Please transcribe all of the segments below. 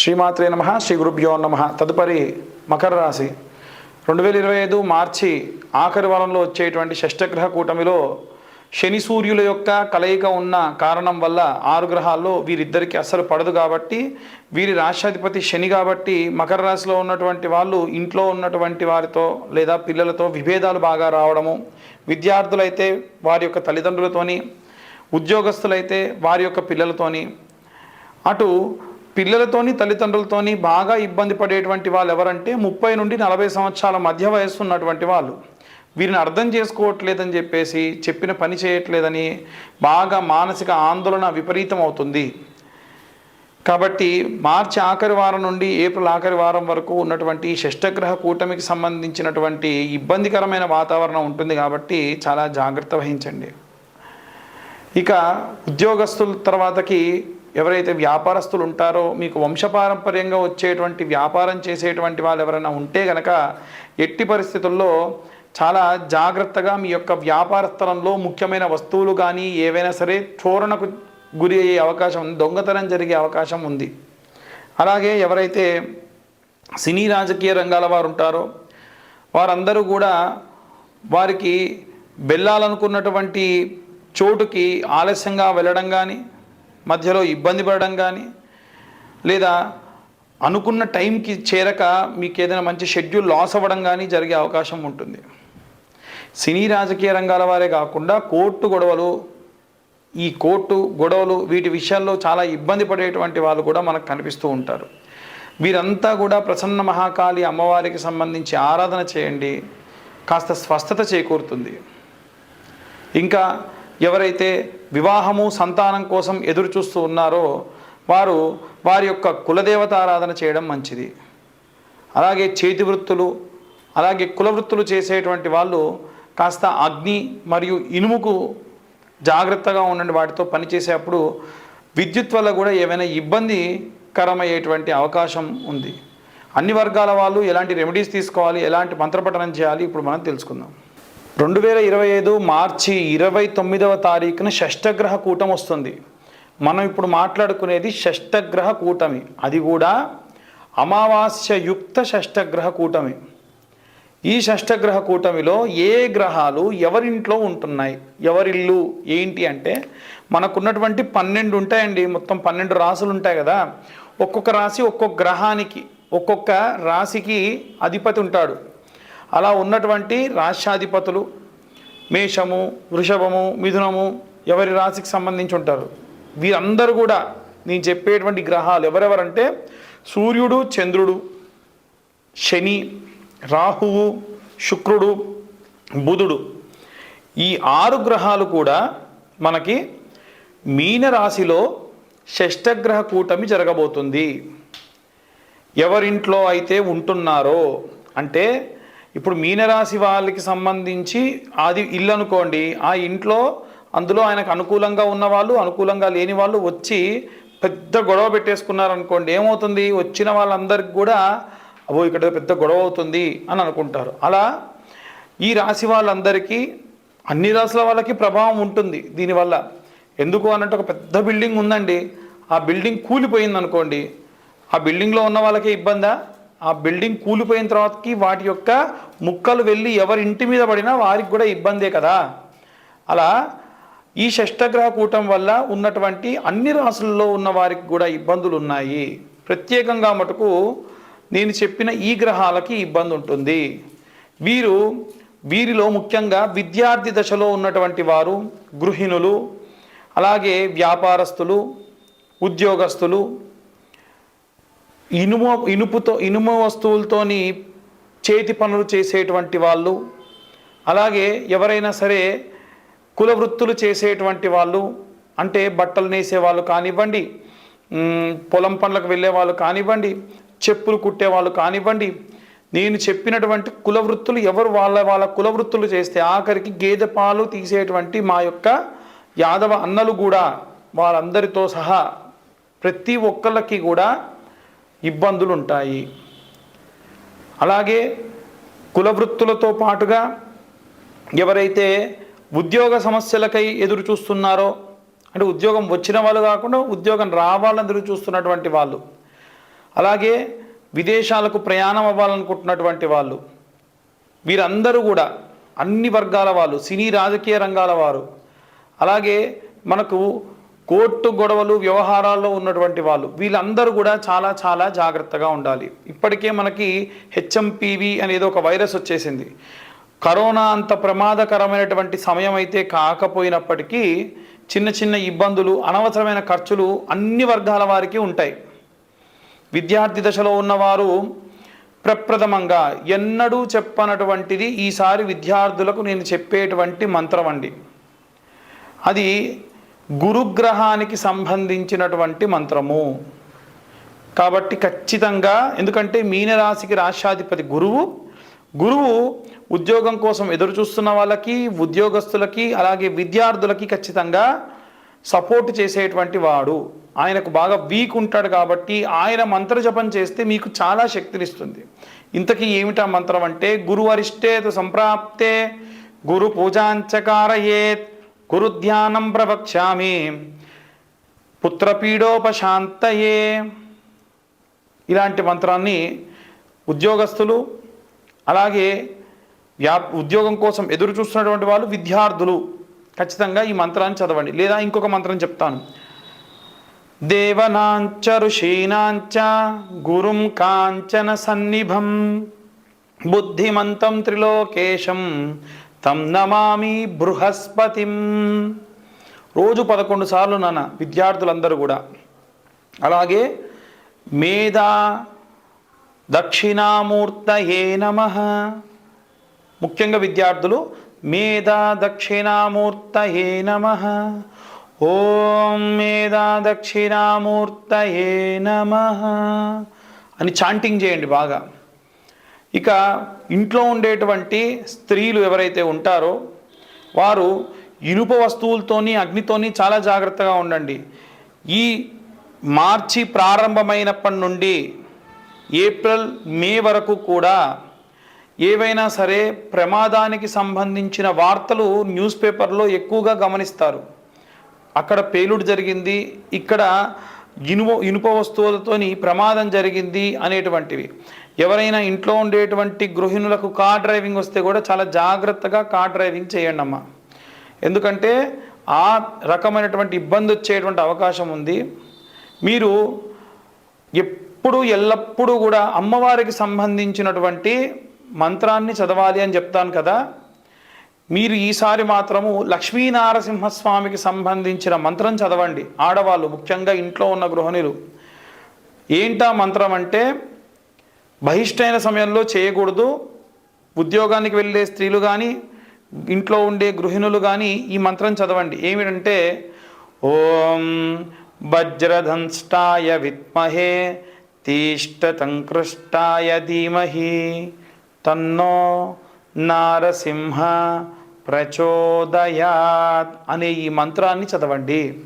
శ్రీమాత్రే నమ శ్రీ గురుభ్యో నమ. తదుపరి మకర రాశి. రెండు వేల ఇరవై ఐదు మార్చి ఆఖరి వారంలో వచ్చేటువంటి షష్టగ్రహ కూటమిలో శని సూర్యుల యొక్క కలయిక ఉన్న కారణం వల్ల ఆరు గ్రహాల్లో వీరిద్దరికి అస్సలు పడదు కాబట్టి వీరి రాష్ట్రాధిపతి శని కాబట్టి మకర రాశిలో ఉన్నటువంటి వాళ్ళు ఇంట్లో ఉన్నటువంటి వారితో లేదా పిల్లలతో విభేదాలు బాగా రావడము విద్యార్థులైతే వారి యొక్క తల్లిదండ్రులతోని ఉద్యోగస్తులైతే వారి యొక్క పిల్లలతోని అటు పిల్లలతోని తల్లిదండ్రులతోని బాగా ఇబ్బంది పడేటువంటి వాళ్ళు ఎవరంటే ముప్పై నుండి నలభై సంవత్సరాల మధ్య వయస్సు ఉన్నటువంటి వాళ్ళు. వీరిని అర్థం చేసుకోవట్లేదని చెప్పేసి చెప్పిన పని చేయట్లేదని బాగా మానసిక ఆందోళన విపరీతం అవుతుంది కాబట్టి మార్చి ఆఖరి వారం నుండి ఏప్రిల్ ఆఖరి వారం వరకు ఉన్నటువంటి షష్టగ్రహ కూటమికి సంబంధించినటువంటి ఇబ్బందికరమైన వాతావరణం ఉంటుంది కాబట్టి చాలా జాగ్రత్త వహించండి. ఇక ఉద్యోగస్తుల తర్వాతకి ఎవరైతే వ్యాపారస్తులు ఉంటారో మీకు వంశపారంపర్యంగా వచ్చేటువంటి వ్యాపారం చేసేటువంటి వాళ్ళు ఎవరైనా ఉంటే గనక ఎట్టి పరిస్థితుల్లో చాలా జాగ్రత్తగా మీ యొక్క వ్యాపార స్థలంలో ముఖ్యమైన వస్తువులు కానీ ఏవైనా సరే చోరణకు గురి అయ్యే అవకాశం ఉంది దొంగతనం జరిగే అవకాశం ఉంది. అలాగే ఎవరైతే సినీ రాజకీయ రంగాల వారు ఉంటారో వారందరూ కూడా వారికి వెళ్ళాలనుకున్నటువంటి చోటుకి ఆలస్యంగా వెళ్ళడం కానీ మధ్యలో ఇబ్బంది పడడం కానీ లేదా అనుకున్న టైంకి చేరక మీకు ఏదైనా మంచి షెడ్యూల్ లాస్ అవ్వడం కానీ జరిగే అవకాశం ఉంటుంది. సినీ రాజకీయ రంగాల వారే కాకుండా కోర్టు గొడవలు ఈ కోర్టు గొడవలు వీటి విషయాల్లో చాలా ఇబ్బంది పడేటువంటి వాళ్ళు కూడా మనకు కనిపిస్తూ ఉంటారు. వీరంతా కూడా ప్రసన్న మహాకాళి అమ్మవారికి సంబంధించి ఆరాధన చేయండి కాస్త స్వస్థత చేకూరుతుంది. ఇంకా ఎవరైతే వివాహము సంతానం కోసం ఎదురు చూస్తూ ఉన్నారో వారు వారి యొక్క కులదేవత ఆరాధన చేయడం మంచిది. అలాగే చేతి వృత్తులు అలాగే కులవృత్తులు చేసేటువంటి వాళ్ళు కాస్త అగ్ని మరియు ఇనుముకు జాగ్రత్తగా ఉండండి. వాటితో పనిచేసేటప్పుడు విద్యుత్ వల్ల కూడా ఏమైనా ఇబ్బందికరమయ్యేటువంటి అవకాశం ఉంది. అన్ని వర్గాల వాళ్ళు ఎలాంటి రెమెడీస్ తీసుకోవాలి ఎలాంటి మంత్రపఠనం చేయాలి ఇప్పుడు మనం తెలుసుకుందాం. రెండు వేల ఇరవై ఐదు మార్చి ఇరవై తొమ్మిదవ తారీఖున షష్టగ్రహ కూటం వస్తుంది. మనం ఇప్పుడు మాట్లాడుకునేది షష్టగ్రహ కూటమి. అది కూడా అమావాస్య యుక్త షష్టగ్రహ కూటమి. ఈ షష్టగ్రహ కూటమిలో ఏ గ్రహాలు ఎవరింట్లో ఉంటున్నాయి? ఎవరిల్లు? ఏంటి అంటే మనకున్నటువంటి పన్నెండు ఉంటాయండి. మొత్తం పన్నెండు రాసులు ఉంటాయి కదా. ఒక్కొక్క రాశి ఒక్కొక్క గ్రహానికి ఒక్కొక్క రాశికి అధిపతి ఉంటాడు. అలా ఉన్నటువంటి రాష్ట్రాధిపతులు మేషము వృషభము మిథునము ఎవరి రాశికి సంబంధించి ఉంటారు? వీరందరూ కూడా నేను చెప్పేటువంటి గ్రహాలు ఎవరెవరంటే సూర్యుడు చంద్రుడు శని రాహువు శుక్రుడు బుధుడు. ఈ ఆరు గ్రహాలు కూడా మనకి మీన రాశిలో షష్టగ్రహ కూటమి జరగబోతుంది. ఎవరింట్లో అయితే ఉంటున్నారో అంటే ఇప్పుడు మీనరాశి వాళ్ళకి సంబంధించి అది ఇల్లు అనుకోండి ఆ ఇంట్లో అందులో ఆయనకు అనుకూలంగా ఉన్న వాళ్ళు అనుకూలంగా లేని వాళ్ళు వచ్చి పెద్ద గొడవ పెట్టేసుకున్నారు అనుకోండి ఏమవుతుంది? వచ్చిన వాళ్ళందరికి కూడా అబో ఇక్కడ పెద్ద గొడవ అవుతుంది అని అనుకుంటారు. అలా ఈ రాశి వాళ్ళందరికీ అన్ని రాసుల వాళ్ళకి ప్రభావం ఉంటుంది దీనివల్ల. ఎందుకు అన్నట్టు ఒక పెద్ద బిల్డింగ్ ఉందండి. ఆ బిల్డింగ్ కూలిపోయింది అనుకోండి ఆ బిల్డింగ్లో ఉన్న వాళ్ళకి ఇబ్బందా? ఆ బిల్డింగ్ కూలిపోయిన తర్వాతకి వాటి యొక్క ముక్కలు వెళ్ళి ఎవరి ఇంటి మీద పడినా వారికి కూడా ఇబ్బందే కదా. అలా ఈ షష్టగ్రహ కూటం వల్ల ఉన్నటువంటి అన్ని రాసుల్లో ఉన్న వారికి కూడా ఇబ్బందులు ఉన్నాయి ప్రత్యేకంగా మటుకు నేను చెప్పిన ఈ గ్రహాలకి ఇబ్బంది ఉంటుంది వీరు వీరిలో ముఖ్యంగా విద్యార్థి దశలో ఉన్నటువంటి వారు గృహిణులు అలాగే వ్యాపారస్తులు ఉద్యోగస్తులు ఇనుము ఇనుపుతో ఇనుము వస్తువులతోని చేతి పనులు చేసేటువంటి వాళ్ళు అలాగే ఎవరైనా సరే కుల వృత్తులు చేసేటువంటి వాళ్ళు అంటే బట్టలు నేసే వాళ్ళు కానివ్వండి పొలం పనులకు వెళ్ళే వాళ్ళు కానివ్వండి చెప్పులు కుట్టే వాళ్ళు కానివ్వండి నేను చెప్పినటువంటి కుల వృత్తులు ఎవరు వాళ్ళ వాళ్ళ కుల వృత్తులు చేస్తే ఆఖరికి గేదె పాలు తీసేటువంటి మా యొక్క యాదవ అన్నలు కూడా వాళ్ళందరితో సహా ప్రతి ఒక్కళ్ళకి కూడా ఇబ్బందులు ఉంటాయి అలాగే కులవృత్తులతో పాటుగా ఎవరైతే ఉద్యోగ సమస్యలకై ఎదురు చూస్తున్నారో అంటే ఉద్యోగం వచ్చిన వాళ్ళు కాకుండా ఉద్యోగం రావాలని ఎదురు చూస్తున్నటువంటి వాళ్ళు అలాగే విదేశాలకు ప్రయాణం అవ్వాలనుకుంటున్నటువంటి వాళ్ళు వీరందరూ కూడా అన్ని వర్గాల వాళ్ళు సినీ రాజకీయ రంగాల వారు అలాగే మనకు కోర్టు గొడవలు వ్యవహారాల్లో ఉన్నటువంటి వాళ్ళు వీళ్ళందరూ కూడా చాలా చాలా జాగ్రత్తగా ఉండాలి. ఇప్పటికే మనకి హెచ్ఎంపివి అనేది ఒక వైరస్ వచ్చేసింది. కరోనా అంత ప్రమాదకరమైనటువంటి సమయం అయితే కాకపోయినప్పటికీ చిన్న చిన్న ఇబ్బందులు అనవసరమైన ఖర్చులు అన్ని వర్గాల వారికి ఉంటాయి. విద్యార్థి దశలో ఉన్నవారు ప్రప్రథమంగా ఎన్నడూ చెప్పనటువంటిది ఈసారి విద్యార్థులకు నేను చెప్పేటువంటి మంత్రం అండి. అది గురుగ్రహానికి సంబంధించినటువంటి మంత్రము. కాబట్టి ఖచ్చితంగా ఎందుకంటే మీనరాశికి రాష్ట్రాధిపతి గురువు. గురువు ఉద్యోగం కోసం ఎదురు చూస్తున్న వాళ్ళకి ఉద్యోగస్తులకి అలాగే విద్యార్థులకి ఖచ్చితంగా సపోర్ట్ చేసేటువంటి వాడు. ఆయనకు బాగా వీక్ ఉంటాడు కాబట్టి ఆయన మంత్ర జపం చేస్తే మీకు చాలా శక్తినిస్తుంది ఇంతకీ ఏమిటా మంత్రం అంటే గురువరిష్టేతు సంప్రాప్తే గురు పూజాంచకారయేత్ గురుధ్యానం ప్రవక్ష్యామి పుత్రపీడోపశాంతయే ఇలాంటి మంత్రాన్ని ఉద్యోగస్తులు అలాగే వ్యా ఉద్యోగం కోసం ఎదురు చూస్తున్నటువంటి వాళ్ళు విద్యార్థులు ఖచ్చితంగా ఈ మంత్రాన్ని చదవండి. లేదా ఇంకొక మంత్రం చెప్తాను. దేవనాంచ ఋషీనాంచ గురుం కాంచన సన్నిభం బుద్ధిమంతం త్రిలోకేశం తం నమామి బృహస్పతిం. రోజు పదకొండు సార్లు నాన్న విద్యార్థులందరూ కూడా. అలాగే మేధా దక్షిణామూర్తయే నమ. ముఖ్యంగా విద్యార్థులు మేధా దక్షిణామూర్తయే నమ. ఓం మేధా దక్షిణామూర్తయే నమ. అని చాంటింగ్ చేయండి బాగా. ఇక ఇంట్లో ఉండేటువంటి స్త్రీలు ఎవరైతే ఉంటారో వారు ఇనుప వస్తువులతోని అగ్నితోని చాలా జాగ్రత్తగా ఉండండి. ఈ మార్చి ప్రారంభమైనప్పటి నుండి ఏప్రిల్ మే వరకు కూడా ఏవైనా సరే ప్రమాదానికి సంబంధించిన వార్తలు న్యూస్ పేపర్లో ఎక్కువగా గమనిస్తారు. అక్కడ పేలుడు జరిగింది ఇక్కడ ఇనుప ఇనుప వస్తువులతోని ప్రమాదం జరిగింది అనేటువంటివి. ఎవరైనా ఇంట్లో ఉండేటువంటి గృహిణులకు కార్ డ్రైవింగ్ వస్తే కూడా చాలా జాగ్రత్తగా కార్ డ్రైవింగ్ చేయండి అమ్మా. ఎందుకంటే ఆ రకమైనటువంటి ఇబ్బంది వచ్చేటువంటి అవకాశం ఉంది. మీరు ఎప్పుడు ఎల్లప్పుడూ కూడా అమ్మవారికి సంబంధించినటువంటి మంత్రాన్ని చదవాలి అని చెప్తాను కదా. మీరు ఈసారి మాత్రము లక్ష్మీనారసింహస్వామికి సంబంధించిన మంత్రం చదవండి. ఆడవాళ్ళు ముఖ్యంగా ఇంట్లో ఉన్న గృహిణులు. ఏంటా మంత్రం అంటే బహిష్టైన సమయంలో చేయకూడదు. ఉద్యోగానికి వెళ్ళే స్త్రీలు కానీ ఇంట్లో ఉండే గృహిణులు కానీ ఈ మంత్రం చదవండి. ఏమిటంటే ఓం వజ్రధంష్టాయ విత్మహే తీష్టతంకృష్టాయ ధీమహి తన్నో నారసింహ ప్రచోదయాత్ అనే ఈ మంత్రాన్ని చదవండి.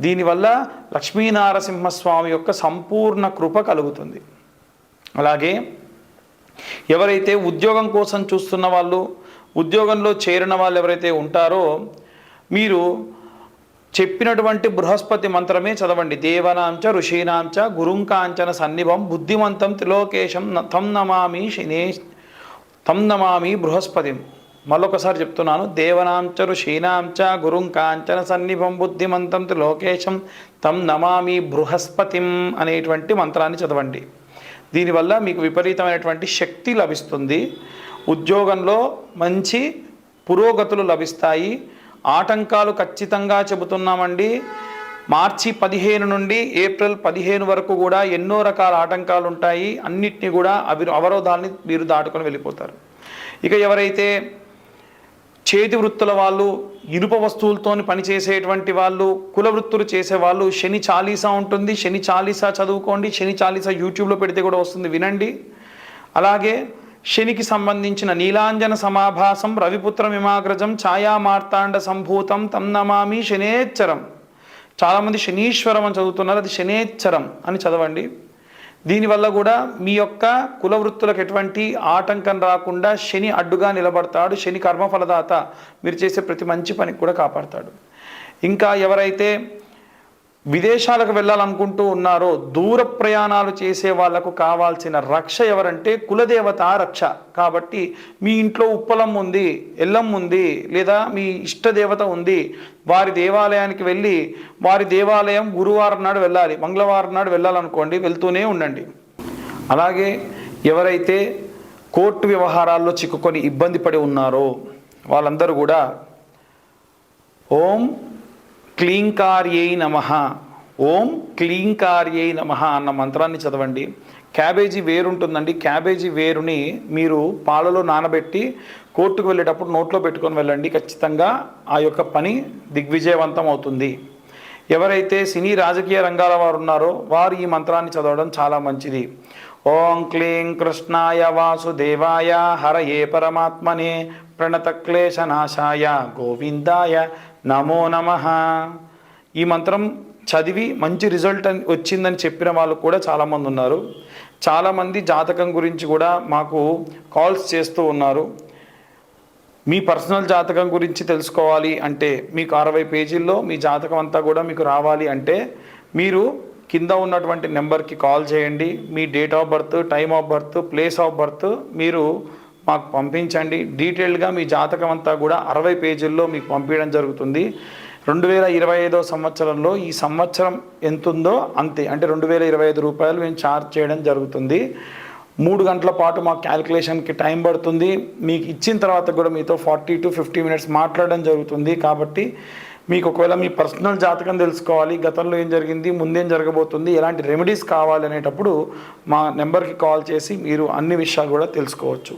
దీనివల్ల లక్ష్మీనారసింహస్వామి యొక్క సంపూర్ణ కృప కలుగుతుంది. అలాగే ఎవరైతే ఉద్యోగం కోసం చూస్తున్న వాళ్ళు ఉద్యోగంలో చేరిన వాళ్ళు ఎవరైతే ఉంటారో మీరు చెప్పినటువంటి బృహస్పతి మంత్రమే చదవండి. దేవనాంచ ఋషీనాంచ గురుంకాంచన సన్నిభం బుద్ధిమంతం త్రిలోకేశం న- తం నమామి శనే తం నమామి బృహస్పతి. మరొకసారి చెప్తున్నాను. దేవనాంచ ఋషీనాంచ గురుంకాంచన సన్నిభం బుద్ధిమంతం త్రిలోకేశం తం నమామి బృహస్పతిం అనేటువంటి మంత్రాన్ని చదవండి. దీనివల్ల మీకు విపరీతమైనటువంటి శక్తి లభిస్తుంది. ఉద్యోగంలో మంచి పురోగతులు లభిస్తాయి. ఆటంకాలు ఖచ్చితంగా చెబుతున్నామండి. మార్చి పదిహేను నుండి ఏప్రిల్ పదిహేను వరకు కూడా ఎన్నో రకాల ఆటంకాలు ఉంటాయి. అన్నిటినీ కూడా అవి అవరోధాలని మీరు దాటుకొని వెళ్ళిపోతారు. ఇక ఎవరైతే చేతి వృత్తుల వాళ్ళు ఇనుప వస్తువులతో పనిచేసేటువంటి వాళ్ళు కుల వృత్తులు చేసే వాళ్ళు శని చాలీసా ఉంటుంది శని చాలీసా చదువుకోండి శని చాలీసా యూట్యూబ్లో పెడితే కూడా వస్తుంది వినండి. అలాగే శనికి సంబంధించిన నీలాంజన సమాభాసం రవిపుత్ర మిమాగ్రజం ఛాయా మార్తాండ సంభూతం తం నమామి శనేచ్చరం. చాలామంది శనీశ్వరం అని చదువుతున్నారు అది శనేచ్చరం అని చదవండి. దీనివల్ల కూడా మీ యొక్క కుల వృత్తులకు ఎటువంటి ఆటంకం రాకుండా శని అడ్డుగా నిలబడతాడు. శని కర్మఫలదాత. మీరు చేసే ప్రతి మంచి పనికి కూడా కాపాడతాడు. ఇంకా ఎవరైతే విదేశాలకు వెళ్ళాలనుకుంటూ ఉన్నారో దూర ప్రయాణాలు చేసే వాళ్ళకు కావాల్సిన రక్ష ఎవరంటే కులదేవత రక్ష. కాబట్టి మీ ఇంట్లో ఉప్పలం ఉంది ఎల్లం ఉంది లేదా మీ ఇష్టదేవత ఉంది వారి దేవాలయానికి వెళ్ళి వారి దేవాలయం గురువారం నాడు వెళ్ళాలి మంగళవారం నాడు వెళ్ళాలనుకోండి వెళ్తూనే ఉండండి. అలాగే ఎవరైతే కోర్టు వ్యవహారాల్లో చిక్కుకొని ఇబ్బంది పడి ఉన్నారో వాళ్ళందరూ కూడా ఓం క్లీంకార్యై నమ. ఓం క్లీంకార్యై నమ అన్న మంత్రాన్ని చదవండి. క్యాబేజీ వేరు ఉంటుందండి క్యాబేజీ వేరుని మీరు పాలలో నానబెట్టి కోర్టుకు వెళ్ళేటప్పుడు నోట్లో పెట్టుకొని వెళ్ళండి. ఖచ్చితంగా ఆ యొక్క పని దిగ్విజయవంతం అవుతుంది. ఎవరైతే సినీ రాజకీయ రంగాల వారు ఉన్నారో వారు ఈ మంత్రాన్ని చదవడం చాలా మంచిది. ఓం క్లీం కృష్ణాయ వాసుదేవాయ హరయే పరమాత్మనే ప్రణతక్లేశనాశాయ గోవిందాయ నమో నమ. ఈ మంత్రం చదివి మంచి రిజల్ట్ అని వచ్చిందని చెప్పిన వాళ్ళు కూడా చాలామంది ఉన్నారు. చాలామంది జాతకం గురించి కూడా మాకు కాల్స్ చేస్తూ ఉన్నారు. మీ పర్సనల్ జాతకం గురించి తెలుసుకోవాలి అంటే మీకు అరవై పేజీల్లో మీ జాతకం అంతా కూడా మీకు రావాలి అంటే మీరు కింద ఉన్నటువంటి నెంబర్కి కాల్ చేయండి. మీ date of birth time of birth place of birth మీరు మాకు పంపించండి. డీటెయిల్డ్గా మీ జాతకం అంతా కూడా అరవై పేజీల్లో మీకు పంపించడం జరుగుతుంది. రెండు వేల ఇరవై ఐదో సంవత్సరంలో ఈ సంవత్సరం ఎంతుందో అంతే. అంటే రెండు వేల ఇరవై ఐదు రూపాయలు మేము ఛార్జ్ చేయడం జరుగుతుంది. మూడు గంటల పాటు మా క్యాలిక్యులేషన్కి టైం పడుతుంది. మీకు ఇచ్చిన తర్వాత కూడా మీతో ఫార్టీ టు ఫిఫ్టీ మినిట్స్ మాట్లాడడం జరుగుతుంది. కాబట్టి మీకు ఒకవేళ మీ పర్సనల్ జాతకం తెలుసుకోవాలి. గతంలో ఏం జరిగింది ముందేం జరగబోతుంది ఎలాంటి రెమెడీస్ కావాలి అనేటప్పుడు మా నెంబర్కి కాల్ చేసి మీరు అన్ని విషయాలు కూడా తెలుసుకోవచ్చు.